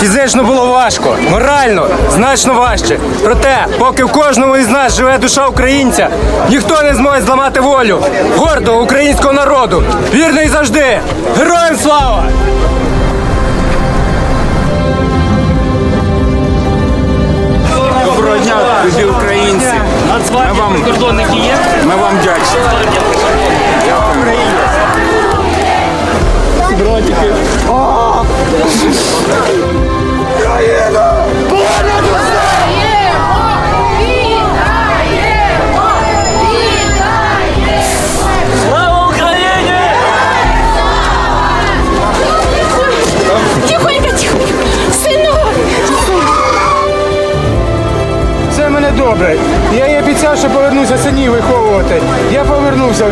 Фізично було важко, морально значно важче. Проте, поки в кожному із нас живе душа українця, ніхто не зможе зламати волю гордого українського народу. Вірний завжди! Героям слава! Доброго дня, любі українці. Ми вам, Прикордонники є? Вам вдячні. Слава Україні! Тихонько, тихонько. Синок. Все мене добре. Я їй обіцяв, що повернуся синів виховувати. Я повернувся.